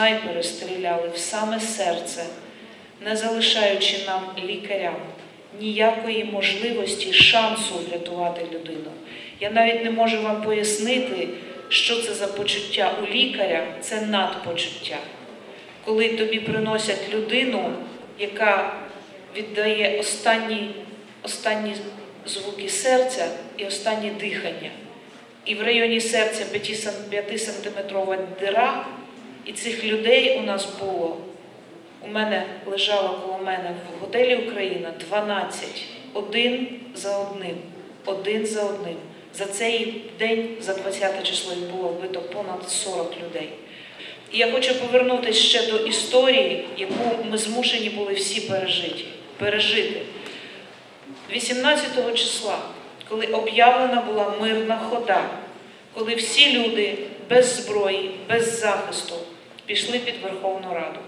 снайпери стріляли в саме серце, не залишаючи нам лікарям ніякої можливості, шансу врятувати людину. Я навіть не можу вам пояснити, що це за почуття у лікаря, це надпочуття. Коли тобі приносять людину, яка віддає останні, останні звуки серця і останнє дихання. І в районі серця 5-сантиметрова дира, і цих людей у нас було. У мене лежало коло мене в готелі Україна 12, один за одним, один за одним. За цей день, за 20 число, було вбито понад 40 людей. І я хочу повернутися ще до історії, яку ми змушені були всі пережити. пережити. 18 числа, коли об'явлена була мирна хода, коли всі люди без зброї, без захисту пішли під Верховну Раду.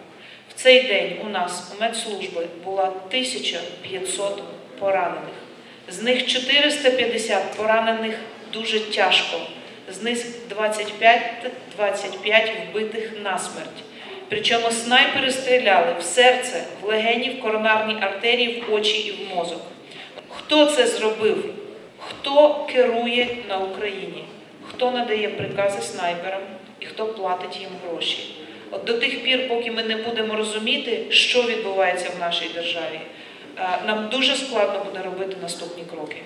В цей день у нас у медслужби було 1500 поранених. З них 450 поранених дуже тяжко, з них 25, 25 вбитих насмерть. Причому снайпери стріляли в серце, в легені, в коронарні артерії, в очі і в мозок. Хто це зробив? Хто керує на Україні? Хто надає прикази снайперам і хто платить їм гроші? От до тих пір, поки ми не будемо розуміти, що відбувається в нашій державі, е, нам дуже складно буде робити наступні кроки.